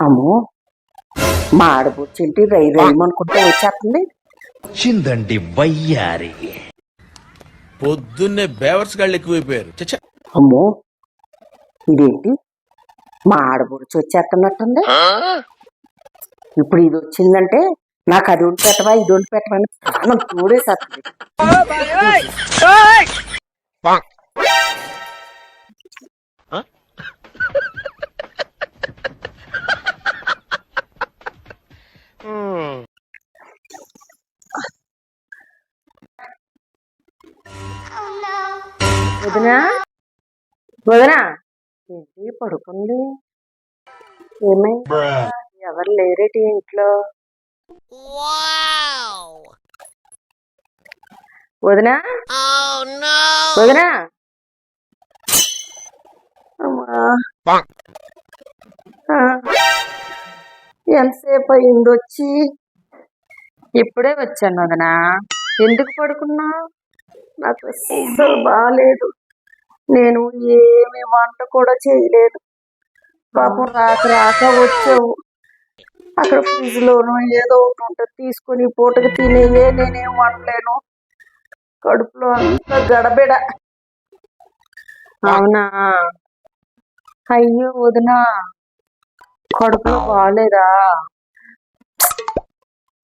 అమ్మో. మా ఆడబొచ్చింటి రై రైమనుకుంటే వచ్చేస్తుంది. వచ్చిందండి వయ్యారి. పొద్దున్నే బేవర్స్ గాళ్ళు ఎక్కువైపోయారు. చచ్చా. అమ్మో. ఇదేంటి? మా ఆడబొడిచి వచ్చేస్తున్నట్టుంది. ఇప్పుడు ఇది వచ్చిందంటే నాకు అది ఉండి పెట్టవా ఇది ఉండి పెట్టవా అని ప్రాణం తోడేసేస్తుంది. వదినా? వదినా? ఏంటి పడుకుంది? ఏమైంది ఎవరు లేరేటి ఇంట్లో? వదినా? వదినా? ఎంతసేపు అయింది వచ్చి? ఇప్పుడే వచ్చాను వదినా. ఎందుకు పడుకున్నా నాకు అస్సలు బాగాలేదు నేను ఏమి వంట కూడా చేయలేదు. పాపం రాక రాక వచ్చావు అక్కడ ఫ్రిడ్జ్ లోను ఏదో ఒకటి ఉంటుంది తీసుకొని పూటకి తినేవే నేనేం వండలేను. కడుపులో అంత గడబిడ. అవునా? అయ్యో వదినా కడుపులో బాగాలేదా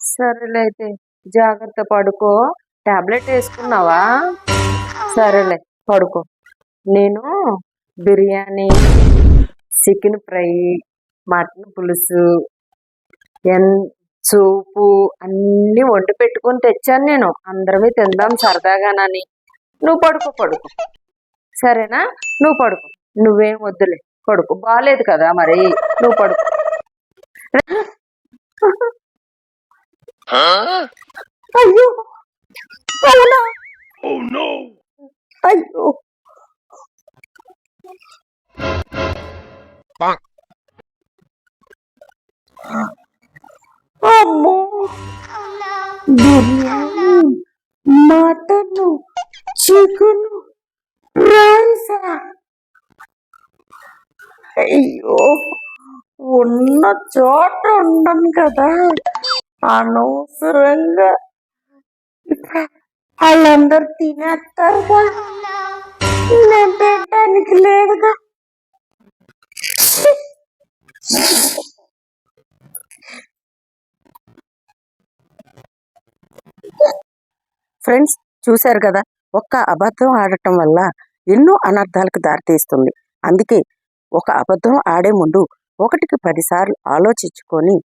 సరేలే అయితే జాగ్రత్త పడుకో. టాబ్లెట్ వేసుకున్నావా? సరేలే పడుకో. నేను బిర్యానీ చికెన్ ఫ్రై మటన్ పులుసు ఎన్ సూపు అన్నీ వండి పెట్టుకొని తెచ్చాను నేను. అందరమే తిందాం సరదాగానని. నువ్వు పడుకో పడుకో. సరేనా? నువ్వు పడుకో. నువ్వేం వద్దులే. పడుకో. బాగాలేదు కదా మరి. నువ్వు పడుకో. అమ్మో. Biryani mutton chicken rice. అయ్యో ఉన్న చోట ఉండను కదా. అనవసరంగా. ఇప్పుడు వాళ్ళందరూ తినేస్తారుగా నేను తినడానికి లేదుగా. ఫ్రెండ్స్ చూశారు కదా ఒక్క అబద్ధం ఆడటం వల్ల ఎన్నో అనర్థాలకు దారితీస్తుంది. అందుకే ఒక అబద్ధం ఆడే ముందు ఒకటికి పదిసార్లు ఆలోచించుకొని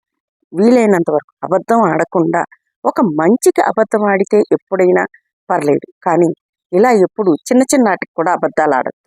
వీలైనంత వరకు అబద్ధం ఆడకుండా ఒక మంచికి అబద్ధం ఆడితే ఎప్పుడైనా పర్లేదు. కానీ ఇలా ఎప్పుడు చిన్న చిన్నాటికి కూడా అబద్ధాలు ఆడదు